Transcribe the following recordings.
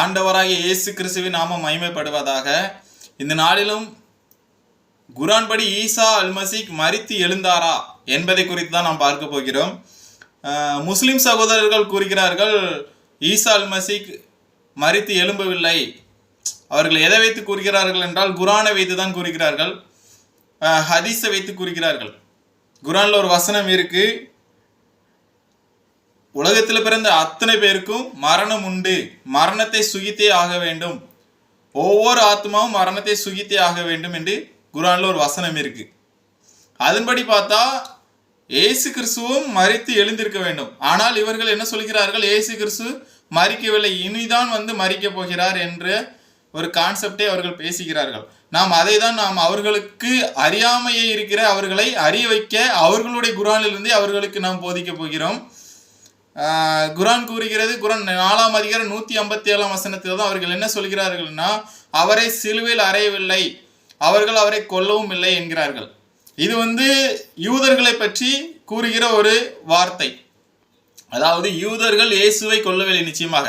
ஆண்டவராகிய இயேசு கிறிஸ்துவின் நாமம் மகிமைப்படுவதாக. இந்த நாளிலும் குரான் படி ஈசா அல்மசிக் மரித்து எழுந்தாரா என்பதை குறித்து தான் நாம் பார்க்க போகிறோம். முஸ்லிம் சகோதரர்கள் கூறுகிறார்கள் ஈசா அல்மசிக் மறித்து எழும்பவில்லை. அவர்கள் எதை வைத்து கூறுகிறார்கள் என்றால் குரானை வைத்து தான் கூறுகிறார்கள். ஹதீஸை வைத்து கூறுகிறார்கள். குரானில் ஒரு வசனம் இருக்கு. உலகத்தில் பிறந்த அத்தனை பேருக்கும் மரணம் உண்டு. மரணத்தை சுகித்தே ஆக வேண்டும். ஒவ்வொரு ஆத்மாவும் மரணத்தை சுகித்தே ஆக வேண்டும் என்று குரானில் ஒரு வசனம் இருக்கு. அதன்படி பார்த்தா இயேசு கிறிஸ்துவும் மறித்து எழுந்திருக்க வேண்டும். ஆனால் இவர்கள் என்ன சொல்கிறார்கள்? இயேசு கிறிஸ்து மறிக்கவில்லை இனிதான் வந்து மறிக்க போகிறார் என்ற ஒரு கான்செப்டே அவர்கள் பேசுகிறார்கள். நாம் அதை தான் நாம் அவர்களுக்கு அறியாமையே இருக்கிற அவர்களை அறிய வைக்க அவர்களுடைய குரானிலிருந்தே அவர்களுக்கு நாம் போதிக்க போகிறோம். குரான் கூறுகிறது குரான் நாலாம் அதிகாரம் நூத்தி ஐம்பத்தி ஏழாம் வசனத்தில் தான் அவர்கள் என்ன சொல்கிறார்கள்னா அவரை சிலுவையில் அறையவில்லை அவர்கள் அவரை கொல்லவும் இல்லை என்கிறார்கள். இது வந்து யூதர்களை பற்றி கூறுகிற ஒரு வார்த்தை. அதாவது யூதர்கள் இயேசுவை கொல்லவில்லை நிச்சயமாக.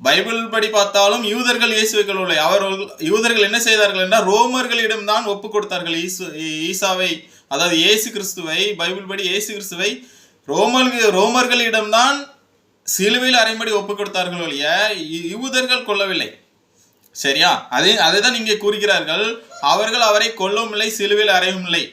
பைபிள் படி பார்த்தாலும் யூதர்கள் இயேசுவை கொள்ளவில்லை அவர்கள் யூதர்கள் என்ன செய்தார்கள் என்றால் ரோமர்களிடம்தான் ஒப்பு கொடுத்தார்கள். ஈசு ஈசாவை அதாவது இயேசு கிறிஸ்துவை பைபிள் படி இயேசு கிறிஸ்துவை ரோமர்கள் ரோமர்களிடம்தான் சிலுவையில் அரைமடி ஒப்பு கொடுத்தார்கள் ஒழிய யூதர்கள் கொல்லவில்லை. சரியா? அதே அதை தான் இங்கே கூறுகிறார்கள். அவர்கள் அவரை கொல்லவும் இல்லை சிலுவையில் அறையவும் இல்லை.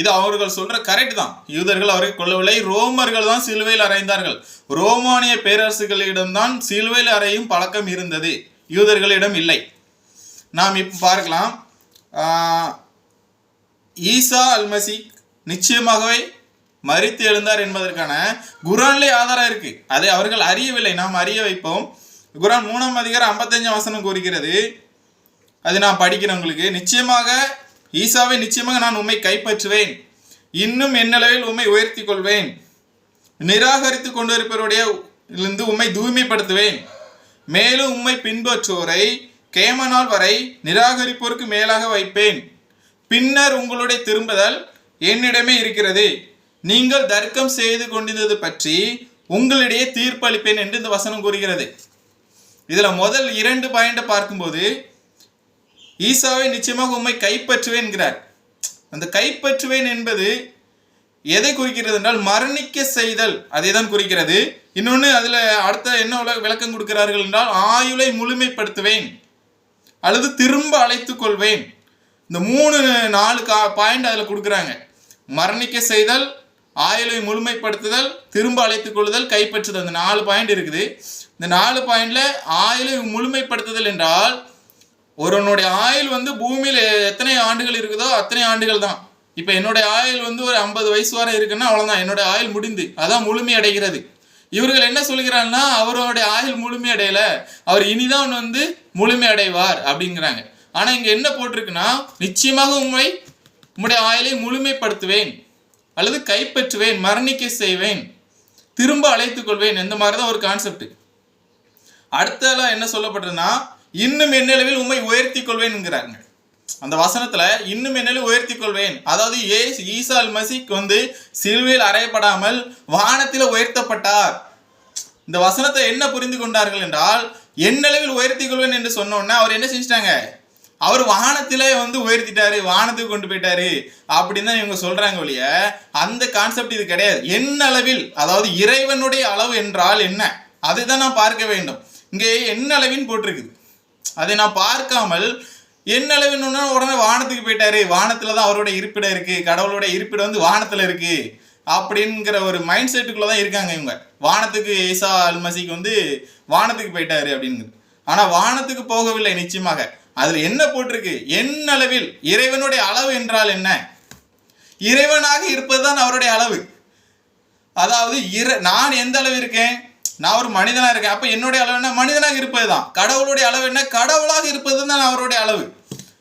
இது அவர்கள் சொல்ற கரெக்ட் தான். யூதர்கள் அவரை கொல்லவில்லை ரோமர்கள் தான் சிலுவையில் அறைந்தார்கள். ரோமானிய பேரரசுகளிடம்தான் சிலுவையில் அறையும் பழக்கம் இருந்தது. யூதர்களிடம் இல்லை. நாம் இப்போ பார்க்கலாம். ஈசா அல்மசி நிச்சயமாகவே மறித்து எழுந்தார் என்பதற்கான குரான்லேயே ஆதாரம் இருக்கு. அதை அவர்கள் அறியவில்லை. நாம் அறிய வைப்போம். குரான் மூணாம் அதிகாரம் ஐம்பத்தஞ்சாம் வசனம் கூறுகிறது. அது நான் படிக்கிறேன் உங்களுக்கு. நிச்சயமாக ஈசாவை நிச்சயமாக நான் உம்மை கைப்பற்றுவேன். இன்னும் என்னளவில் உம்மை உயர்த்தி கொள்வேன் நிராகரித்து கொண்டிருப்பவருடைய இருந்து உம்மை தூய்மைப்படுத்துவேன். மேலும் உம்மை பின்பற்றுவோரை கேமனால் வரை நிராகரிப்போருக்கு மேலாக வைப்பேன். பின்னர் உங்களுடைய திரும்புதல் என்னிடமே இருக்கிறது. நீங்கள் தர்க்கம் செய்து கொண்டிருந்தது பற்றி உங்களிடையே தீர்ப்பளிப்பேன் என்று இந்த வசனம் கூறுகிறது. இதுல முதல் இரண்டு பாயிண்ட பார்க்கும்போது ஈசாவை நிச்சயமாக உம்மை கைப்பற்றுவேன் என்கிறார். அந்த கைப்பற்றுவேன் என்பது எதை குறிக்கிறது என்றால் மரணிக்க செய்தல். அதை தான் குறிக்கிறது. இன்னொன்று அதுல அடுத்த என்ன விளக்கம் கொடுக்கிறார்கள் என்றால் ஆயுளை முழுமைப்படுத்துவேன். அல்லது திரும்ப அழைத்துக் கொள்வேன். இந்த மூணு நாலு கா பாயிண்ட் அதில் கொடுக்குறாங்க. மரணிக்க செய்தல் ஆயுளை முழுமைப்படுத்துதல் திரும்ப அழைத்துக் கொள்ளுதல் கைப்பற்றுதல். இந்த நாலு பாயிண்ட் இருக்குது. இந்த நாலு பாயிண்ட்ல ஆயுளை முழுமைப்படுத்துதல் என்றால் ஒருவனுடைய ஆயுள் வந்து பூமியில் எத்தனை ஆண்டுகள் இருக்குதோ அத்தனை ஆண்டுகள் தான். இப்போ என்னுடைய ஆயுள் வந்து ஒரு ஐம்பது வயசு வரை இருக்குன்னா அவ்வளோதான் என்னுடைய ஆயுள் முடிந்து அதான் முழுமை அடைகிறது இவர்கள் என்ன சொல்கிறாங்கன்னா அவருடைய ஆயுள் முழுமை அடையல அவர் இனிதான் வந்து முழுமை அடைவார் அப்படிங்கிறாங்க. ஆனா இங்க என்ன போட்டிருக்குன்னா நிச்சயமாக உண்மை உம்முடைய ஆயுளை முழுமைப்படுத்துவேன். அல்லது கைப்பற்றுவேன் மரணிக்க செய்வேன் திரும்ப அழைத்துக் கொள்வேன் இந்த மாதிரி தான் ஒரு கான்செப்ட் அடுத்ததெல்லாம் என்ன சொல்லப்பட்டதுன்னா இன்னும் என்னளவில் உண்மை உயர்த்தி கொள்வேன்ங்கிறாங்க. அந்த வசனத்துல இன்னும் என்னில் உயர்த்தி கொள்வேன். அதாவது ஏ ஈசால் மசிக் வந்து சிலுவையில் அறையப்படாமல் வானத்தில் உயர்த்தப்பட்டார். இந்த வசனத்தை என்ன புரிந்து கொண்டார்கள் என்றால் என்னளவில் உயர்த்தி கொள்வேன் என்று சொன்ன அவர் என்ன செஞ்சிட்டாங்க? அவர் வானத்திலே வந்து உயர்த்திட்டாரு வானத்துக்கு கொண்டு போயிட்டாரு அப்படின்னு தான் இவங்க சொல்றாங்க ஒழிய அந்த கான்செப்ட் இது கிடையாது. என் அளவில்? அதாவது இறைவனுடைய அளவு என்றால் என்ன? அதுதான் நான் பார்க்க வேண்டும். இங்கே என் அளவின் போட்டிருக்குது? அதை நான் பார்க்காமல் என் அளவின்னு உடனே வானத்துக்கு போயிட்டாரு. வானத்துல தான் அவரோட இருப்பிடம் இருக்கு. கடவுளோட இருப்பிடம் வந்து வானத்துல இருக்கு அப்படிங்கிற ஒரு மைண்ட் செட்டுக்குள்ள தான் இருக்காங்க இவங்க. வானத்துக்கு ஏசா அல்மசிக்கு வந்து வானத்துக்கு போயிட்டாரு அப்படிங்கிறது ஆனா வானத்துக்கு போகவில்லை நிச்சயமாக. அதில் என்ன போட்டிருக்கு? என் அளவில் இறைவனுடைய அளவு என்றால் என்ன? இறைவனாக இருப்பதுதான் அவருடைய அளவு. அதாவது இற நான் எந்த அளவு இருக்கேன்? நான் ஒரு மனிதனாக இருக்கேன். அப்போ என்னுடைய அளவு என்ன? மனிதனாக இருப்பது தான் கடவுளுடைய அளவு என்ன? கடவுளாக இருப்பது தான் அவருடைய அளவு.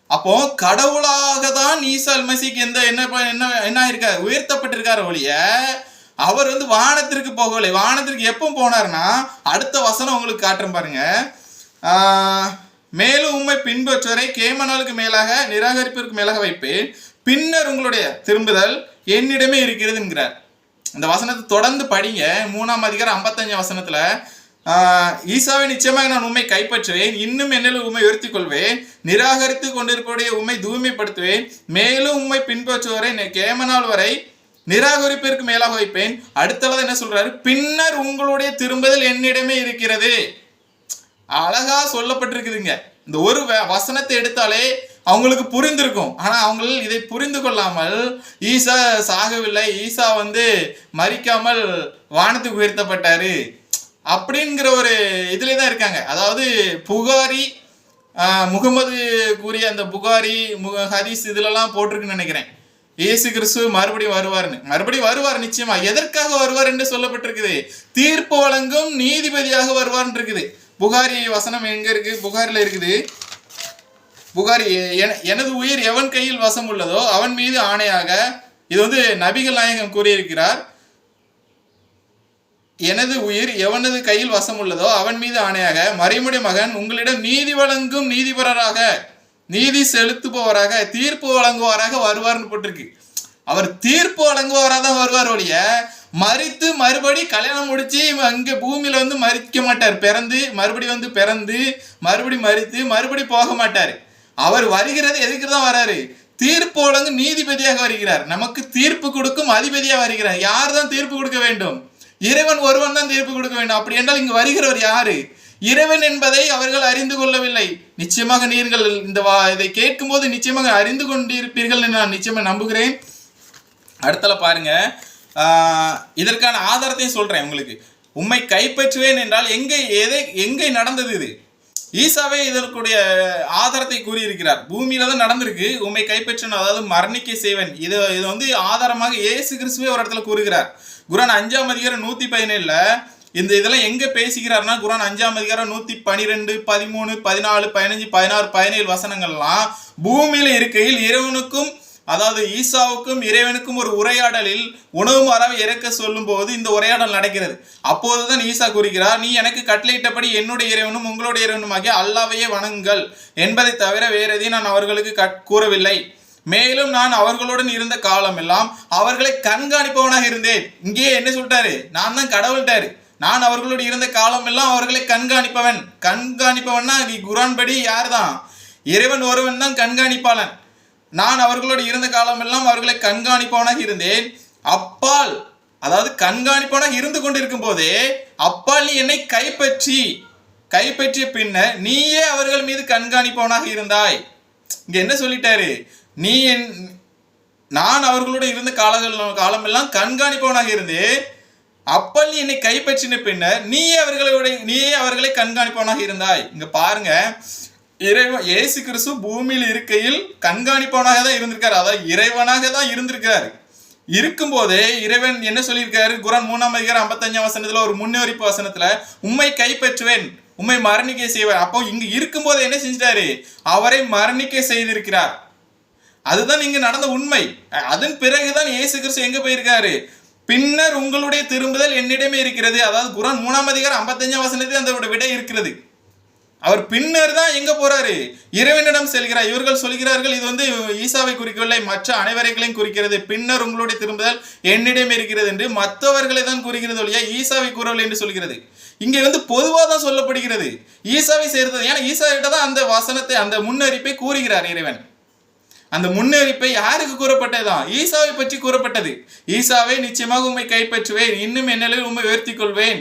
அப்போ கடவுளாக தான் ஈசா அல்மசிக்கு எந்த என்ன என்ன என்ன இருக்கார் உயர்த்தப்பட்டிருக்காரு ஒழிய அவர் வந்து வானத்திற்கு போகவில்லை. வானத்திற்கு எப்போ போனார்னா அடுத்த வசனம் உங்களுக்கு காட்டுறேன் பாருங்க. ஆஹ், மேலும் உண்மை பின்பற்றுவரை கேமனாலுக்கு மேலாக நிராகரிப்பிற்கு மேலாக வைப்பேன். பின்னர் உங்களுடைய திரும்புதல் என்னிடமே இருக்கிறது என்கிறார் இந்த வசனத்தை தொடர்ந்து படிங்க. மூணாம் அதிகாரம் ஐம்பத்தஞ்சு வசனத்துல ஈசாவை நிச்சயமாக நான் உண்மை கைப்பற்றுவேன். இன்னும் என்னில் உண்மை உயர்த்திக் கொள்வேன் நிராகரித்து கொண்டிருக்கக்கூடிய உண்மை தூய்மைப்படுத்துவேன். மேலும் உண்மை பின்பற்றுவரை கேமனால் வரை நிராகரிப்பிற்கு மேலாக வைப்பேன். அடுத்தளவு என்ன சொல்றாரு? பின்னர் உங்களுடைய திரும்புதல் என்னிடமே இருக்கிறது. அழகா சொல்லப்பட்டிருக்குதுங்க. இந்த ஒரு வ- வசனத்தை எடுத்தாலே அவங்களுக்கு புரிந்திருக்கும். ஆனா அவங்க இதை புரிந்து கொள்ளாமல் ஈசா சாகவில்லை. ஈசா வந்து மறிக்காமல் வானத்துக்கு உயர்த்தப்பட்டாரு. அப்படிங்கிற ஒரு இதுல தான் இருக்காங்க. அதாவது புகாரி முகமது கூறிய அந்த புகாரி மு- ஹதீஸ் இதுலலாம் போட்டிருக்குன்னு நினைக்கிறேன். இயேசு கிறிஸ்து மறுபடியும் வருவார்னு மறுபடியும் வருவார் நிச்சயமா. எதற்காக வருவார் என்று சொல்லப்பட்டிருக்குது. தீர்ப்பு வழங்கும் நீதிபதியாக வருவார்னு இருக்குது. புகாரி வசனம் எங்க இருக்கு? புகாரில் இருக்குது. புகாரி என- எனது உயிர் எவன் கையில் வசம் உள்ளதோ அவன் மீது ஆணையாக இது வந்து நபிகள் நாயகம் கூறியிருக்கிறார். எனது உயிர் எவனது கையில் வசம் உள்ளதோ அவன் மீது ஆணையாக மறைமுடி மகன் உங்களிடம் நீதி வழங்கும் நீதிபரராக நீதி செலுத்துபவராக தீர்ப்பு வழங்குவாராக வருவார்னு போட்டிருக்கு. அவர் தீர்ப்பு வழங்குவாராக தான் வருவார் ஒழிய மறித்து மறுபடி கல்யாணம் முடிச்சு அங்கே பூமியில வந்து மறிக்க மாட்டார். பிறந்து மறுபடி வந்து பிறந்து மறுபடி மறித்து மறுபடி போக மாட்டார். அவர் வருகிறது எதுக்கு தான் வராரு. தீர்ப்பு வழங்கும் நீதிபதியாக வருகிறார். நமக்கு தீர்ப்பு கொடுக்கும் அதிபதியாக வருகிறார். யார் தான் தீர்ப்பு கொடுக்க வேண்டும்? இறைவன் ஒருவன் தான் தீர்ப்பு கொடுக்க வேண்டும். அப்படி என்றால் இங்கு வருகிறவர் யாரு? இறைவன் என்பதை அவர்கள் அறிந்து கொள்ளவில்லை. நிச்சயமாக நீங்கள் இந்த வா இதை கேட்கும்போது நிச்சயமாக அறிந்து கொண்டிருப்பீர்கள் என்று நான் நிச்சயமாக நம்புகிறேன். அடுத்தல பாருங்க. இதற்கான ஆதாரத்தையும் சொல்கிறேன் உங்களுக்கு. உண்மை கைப்பற்றுவேன் என்றால் எங்கே எதை எங்கே நடந்தது இது? ஈசாவே இதற்குடைய ஆதாரத்தை கூறியிருக்கிறார். பூமியில தான் நடந்திருக்கு. உம்மை கைப்பற்றணும் அதாவது மரணிக்க செய்வன். இது இது வந்து ஆதாரமாக இயேசு கிறிஸ்துவே ஒரு இடத்துல கூறுகிறார். குரான் அஞ்சாம் அதிகாரம் நூத்தி பதினேழுல இந்த இதெல்லாம் எங்க பேசுகிறார்னா குரான் அஞ்சாம் அதிகாரம் நூத்தி பனிரெண்டு பதிமூணு பதினாலு பதினஞ்சு பதினாறு பதினேழு வசனங்கள்லாம் பூமியில இருக்கையில் இறைவனுக்கும் அதாவது ஈசாவுக்கும் இறைவனுக்கும் ஒரு உரையாடலில் உணவு மரம் இறக்க சொல்லும் போது இந்த உரையாடல் நடக்கிறது. அப்போதுதான் ஈசா கூறுகிறார் நீ எனக்கு கட்டளையிட்டபடி என்னுடைய இறைவனும் உங்களுடைய இறைவனும் ஆகிய அல்லாவையே வணங்குங்கள். என்பதை தவிர வேற எதையும் நான் அவர்களுக்கு கட் கூறவில்லை. மேலும் நான் அவர்களுடன் இருந்த காலமெல்லாம் அவர்களை கண்காணிப்பவனாக இருந்தேன். இங்கேயே என்ன சொல்லிட்டாரு? நான் தான் கடவுள்ட்டாரு. நான் அவர்களோடு இருந்த காலமெல்லாம் அவர்களை கண்காணிப்பவன். கண்காணிப்பவன்னா குரான் படி யார் தான் இறைவன் ஒருவன் தான் கண்காணிப்பாளன். நான் அவர்களோடு இருந்த காலமெல்லாம் அவர்களை கண்காணிப்பவனாக இருந்தேன். அப்பால் அதாவது கண்காணிப்பவனாக இருந்து கொண்டிருக்கும் போதே அப்பால் நீ என்னை கைப்பற்றி கைப்பற்றிய பின்னர் நீயே அவர்கள் மீது கண்காணிப்பவனாக இருந்தாய். இங்க என்ன சொல்லிட்டாரு? நீ என் நான் அவர்களோட இருந்த காலங்கள் காலமெல்லாம் கண்காணிப்பவனாக இருந்து அப்பல் நீ என்னை கைப்பற்றின பின்னர் நீயே அவர்களுடைய நீயே அவர்களை கண்காணிப்பவனாக இருந்தாய். இங்க பாருங்க. இறைவன் இயேசு கிறிஸ்து பூமியில் இருக்கையில் கண்காணிப்பவனாக தான் இருந்திருக்காரு. அதாவது இறைவனாக தான் இருந்திருக்காரு இருக்கும்போதே இறைவன் என்ன சொல்லியிருக்காரு? குரான் மூணாம் அதிகாரம் ஐம்பத்தஞ்சாம் வசனத்துல ஒரு முன்னறிப்பு வசனத்துல உண்மை கைப்பற்றுவேன் உண்மை மரணிக்க செய்வேன். அப்போ இங்க இருக்கும்போது என்ன செஞ்சிட்டாரு? அவரை மரணிக்க செய்திருக்கிறார். அதுதான் இங்க நடந்த உண்மை. அதன் பிறகுதான் இயேசு கிறிஸ்து எங்க போயிருக்காரு? பின்னர் உங்களுடைய திரும்புதல் என்னிடமே இருக்கிறது. அதாவது குரான் மூணாம் அதிகாரம் ஐம்பத்தஞ்சாம் வசனத்தில் அந்த விடை இருக்கிறது. அவர் பின்னர் தான் எங்க போறாரு? இறைவனிடம் செல்கிறார். இவர்கள் சொல்கிறார்கள் இது வந்து ஈசாவை குறிக்கவில்லை மற்ற அனைவரைகளையும் குறிக்கிறது. பின்னர் உங்களுடைய திரும்புதல் என்னிடம் இருக்கிறது என்று மற்றவர்களை தான் கூறுகிறது ஒழிய ஈசாவை கூறவில்லை என்று சொல்கிறது. இங்கே வந்து பொதுவாக தான் சொல்லப்படுகிறது. ஈசாவை சேர்ந்தது ஏன்னா ஈசா கிட்ட தான் அந்த வசனத்தை அந்த முன்னறிப்பை கூறுகிறார் இறைவன். அந்த முன்னறிப்பை யாருக்கு கூறப்பட்டதுதான் ஈசாவை பற்றி கூறப்பட்டது. ஈசாவை நிச்சயமாக உண்மை கைப்பற்றுவேன். இன்னும் என்னில் உண்மை உயர்த்தி கொள்வேன்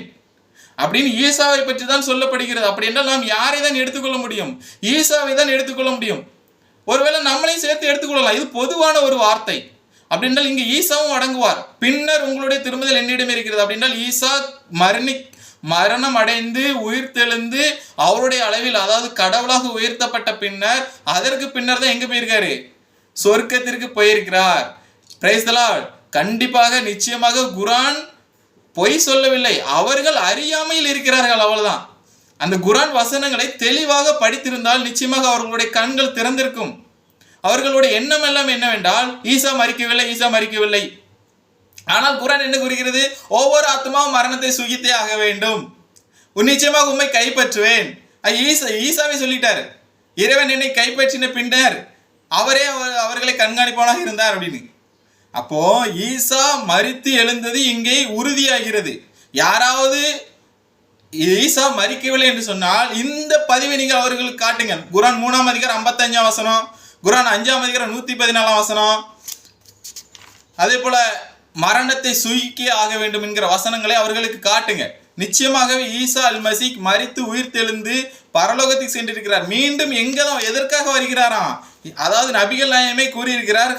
அப்படின்னு ஈசாவை பற்றி தான் சொல்லப்படுகிறது. அப்படி என்றால் நாம் யாரை தான் எடுத்துக்கொள்ள முடியும்? ஈசாவை தான் எடுத்துக்கொள்ள முடியும். ஒருவேளை நம்மளையும் சேர்த்து எடுத்துக்கொள்ளலாம். இது பொதுவான ஒரு வார்த்தை. அப்படின்றால் இங்கு ஈசாவும் அடங்குவார். பின்னர் உங்களுடைய திரும்புதல் என்னிடம் இருக்கிறது? அப்படின்றால் ஈசா மரணி மரணம் அடைந்து உயிர் தெழுந்து அவருடைய அளவில் அதாவது கடவுளாக உயர்த்தப்பட்ட பின்னர் அதற்கு பின்னர் தான் எங்க போயிருக்காரு? சொர்க்கத்திற்கு போயிருக்கிறார். பிரைஸ் கண்டிப்பாக நிச்சயமாக குரான் பொய் சொல்லவில்லை. அவர்கள் அறியாமையில் இருக்கிறார்கள் அவ்வளவுதான். அந்த குரான் வசனங்களை தெளிவாக படித்திருந்தால் நிச்சயமாக அவர்களுடைய கண்கள் திறந்திருக்கும். அவர்களுடைய எண்ணம் எல்லாம் என்னவென்றால் ஈசா மறிக்கவில்லை ஈசா மறிக்கவில்லை. ஆனால் குரான் என்ன கூறுகிறது? ஒவ்வொரு ஆத்மாவும் மரணத்தை சுகித்தே ஆக வேண்டும். உன் நிச்சயமாக உண்மை கைப்பற்றுவேன். ஈசா ஈசாவை சொல்லிட்டார். இறைவன் என்னை கைப்பற்றின பின்னர் அவரே அவர் அவர்களை கண்காணிப்பவனாக இருந்தார் அப்படின்னு. அப்போ ஈசா மறித்து எழுந்தது இங்கே உறுதியாகிறது. யாராவது ஈசா மறிக்கவில்லை என்று சொன்னால் இந்த பதிவை நீங்கள் அவர்களுக்கு காட்டுங்க. குரான் மூணாம் அதிகாரம் ஐம்பத்தஞ்சாம் வசனம் குரான் அஞ்சாம் அதிகாரம் நூத்தி பதினாலாம் வசனம். அதே போல மரணத்தை சுயிக்கே ஆக வேண்டும் என்கிற வசனங்களை அவர்களுக்கு காட்டுங்க. நிச்சயமாகவே ஈசா அல் மசீக் மறித்து உயிர் தெளிந்து பரலோகத்துக்கு சென்றிருக்கிறார். மீண்டும் எங்க தான் எதற்காக வருகிறாராம்? அதாவது நபிகள் நாயமே கூறியிருக்கிறார்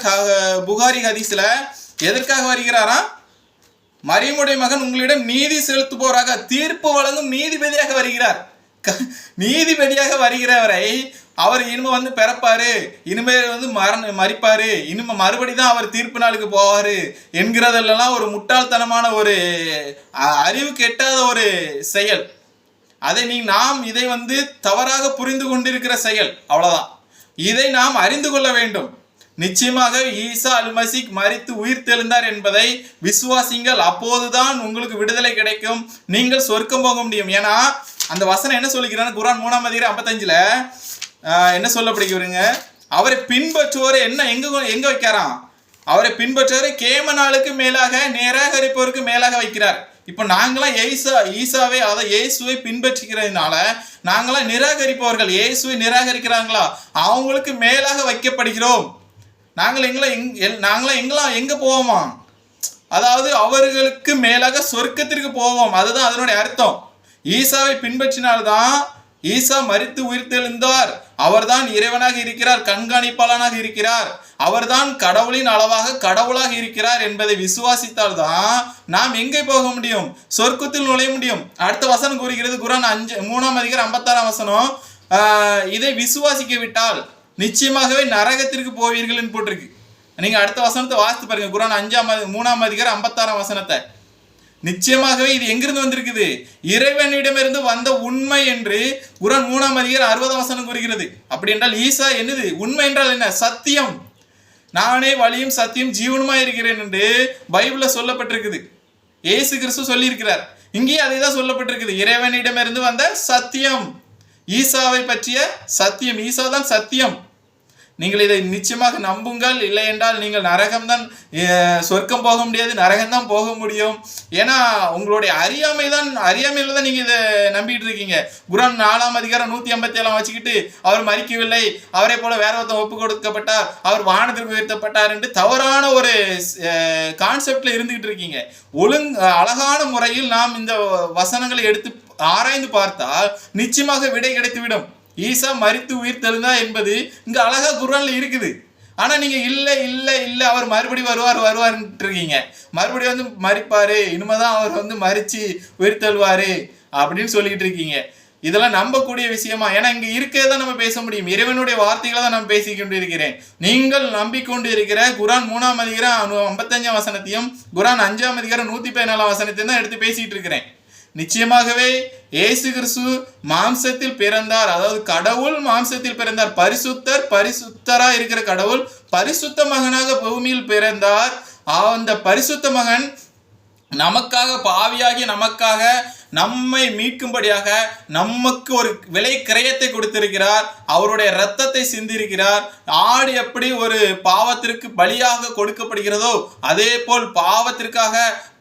புகாரி ஹதீஸ்ல எதற்காக வருகிறாராம்? மரியமுடைய மகன் உங்களிடம் நீதி செலுத்துபவராக தீர்ப்பு வழங்கும் நீதிபதியாக வருகிறார். நீதிபதியாக வருகிறவரை அவர் இனிமே வந்து பிறப்பாரு. இனிமே வந்து மரண மறிப்பாரு. இனிமே மறுபடி தான் அவர் தீர்ப்பு நாளுக்கு போவாரு என்கிறதெல்லாம் ஒரு முட்டாள்தனமான ஒரு அ- அறிவு கெட்டாத ஒரு செயல். அதை நீ நாம் இதை வந்து தவறாக புரிந்து கொண்டிருக்கிற செயல். அவ்வளவுதான். இதை நாம் அறிந்து கொள்ள வேண்டும். நிச்சயமாக ஈசா அல் மசீக் உயிர் தெழுந்தார் என்பதை விசுவாசிங்கள். அப்போதுதான் உங்களுக்கு விடுதலை கிடைக்கும். நீங்கள் சொர்க்கம் போக முடியும். ஏன்னா அந்த வசனம் என்ன சொல்லிக்கிறான் குரான் மூணாம் அதிகாரம் ஐம்பத்தஞ்சில் என்ன சொல்லப்படுகிறீங்க அவரை பின்பற்றுவோரை என்ன எங்க எங்க வைக்கிறான் அவரை பின்பற்றுவரை கேம நாளுக்கு மேலாக நிராகரிப்பவருக்கு மேலாக வைக்கிறார். இப்போ நாங்களாம் ஏசா ஈசாவை அதை இயேசுவை பின்பற்றுகிறதுனால நாங்களாம் நிராகரிப்பவர்கள். இயேசுவை நிராகரிக்கிறாங்களா? அவங்களுக்கு மேலாக வைக்கப்படுகிறோம். நாங்கள் எங்களாம் எங் எல்- நாங்களாம் எங்களாம் எங்கே போவோமா அதாவது அவர்களுக்கு மேலாக சொர்க்கத்திற்கு போவோம். அதுதான் அதனுடைய அர்த்தம். ஈசாவை பின்பற்றினால்தான் ஈசா மரித்து உயிர்த்தெழுந்தார். அவர்தான் இறைவனாக இருக்கிறார் கண்காணிப்பாளனாக இருக்கிறார். அவர்தான் கடவுளின் அளவாக கடவுளாக இருக்கிறார் என்பதை விசுவாசித்தால் தான் நாம் எங்கே போக முடியும்? சொர்க்கத்தில் நுழைய முடியும். அடுத்த வசனம் கூறுகிறது குரான் அஞ்சு மூணாம் அதிகாரம் ஐம்பத்தாறாம் வசனம். இதை விசுவாசிக்க விட்டால் நிச்சயமாகவே நரகத்திற்கு போவீர்கள் போட்டிருக்கு. நீங்க அடுத்த வசனத்தை வாசித்து பாருங்க குரான் அஞ்சாம் மூணாம் அதிகாரம் ஐம்பத்தாறாம் வசனத்தை. நிச்சயமாகவே இது எங்கிருந்து வந்திருக்குது? இறைவனிடமிருந்து வந்த உண்மை என்று குரான் மூணாம் அதிகாரம் அறுபதாம் வசனம் கூறுகிறது. அப்படி என்றால் ஈசா என்னது? உண்மை என்றால் என்ன? சத்தியம். நானே வழியும் சத்தியம் ஜீவனுமா இருக்கிறேன் என்று பைபிளில் சொல்லப்பட்டிருக்குது. ஏசு கிறிஸ்து சொல்லியிருக்கிறார். இங்கேயும் அதே தான் சொல்லப்பட்டிருக்குது. இறைவனிடமிருந்து வந்த சத்தியம். ஈசாவை பற்றிய சத்தியம். ஈசா தான் சத்தியம். நீங்கள் இதை நிச்சயமாக நம்புங்கள். இல்லை என்றால் நீங்கள் நரகம்தான் சொர்க்கம் போக முடியாது நரகம்தான் போக முடியும். ஏன்னா உங்களுடைய அறியாமை தான் அறியாமையில தான் நீங்க இதை நம்பிட்டு இருக்கீங்க. குரான் நாலாம் அதிகாரம் நூத்தி ஐம்பத்தி ஏழாம் வச்சுக்கிட்டு அவர் மறிக்கவில்லை. அவரை போல வேற ஒருத்தன் ஒப்பு கொடுக்கப்பட்டார். அவர் வானத்திற்கு உயர்த்தப்பட்டார் என்று தவறான ஒரு கான்செப்ட்ல இருந்துகிட்டு இருக்கீங்க. ஒழுங் அழகான முறையில் நாம் இந்த வசனங்களை எடுத்து ஆராய்ந்து பார்த்தால் நிச்சயமாக விடை கிடைத்துவிடும். ஈசா மறித்து உயிர் தெழுந்தா என்பது இங்க அழகா குரானில் இருக்குது. ஆனா நீங்க இல்ல இல்ல இல்ல அவர் மறுபடி வருவார் வருவார்ன்ட்டு இருக்கீங்க மறுபடியும் வந்து மறிப்பாரு இனிமேதான் அவர் வந்து மறிச்சு உயிர் தெழுவாரு அப்படின்னு சொல்லிட்டு இருக்கீங்க இதெல்லாம் நம்பக்கூடிய விஷயமா? ஏன்னா இங்க இருக்கிறத நம்ம பேச முடியும். இறைவனுடைய வார்த்தைகளை தான் நான் பேசிக்கொண்டு இருக்கிறேன் நீங்கள் நம்பிக்கொண்டு இருக்கிற குரான் மூணாம் அதிகாரம் ஐம்பத்தஞ்சாம் வசனத்தையும் குரான் அஞ்சாம் அதிகாரம் நூத்தி பதினாலாம் வசனத்தையும் தான் எடுத்து பேசிட்டு இருக்கிறேன் நிச்சயமாகவே இயேசு கிறிஸ்து மாம்சத்தில் பிறந்தார். அதாவது கடவுள் மாம்சத்தில் பிறந்தார். பரிசுத்தர் பரிசுத்தரா இருக்கிற கடவுள் பரிசுத்த மகனாக பூமியில் பிறந்தார். அந்த பரிசுத்த மகன் நமக்காக பாவியாகி நமக்காக நம்மை மீட்கும்படியாக நமக்கு ஒரு விலை கிரயத்தை கொடுத்திருக்கிறார். அவருடைய இரத்தத்தை சிந்திருக்கிறார். ஆடு எப்படி ஒரு பாவத்திற்கு பலியாக கொடுக்கப்படுகிறதோ அதே போல் பாவத்திற்காக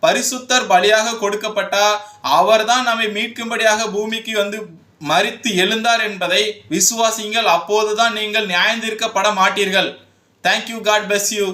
பரிசுத்தர் பலியாக கொடுக்கப்பட்டார். அவர்தான் நம்மை மீட்கும்படியாக பூமிக்கு வந்து மறித்து எழுந்தார் என்பதை விசுவாசிங்கள் அப்போதுதான் நீங்கள் நியாயந்திருக்கப்பட மாட்டீர்கள். Thank you God pest you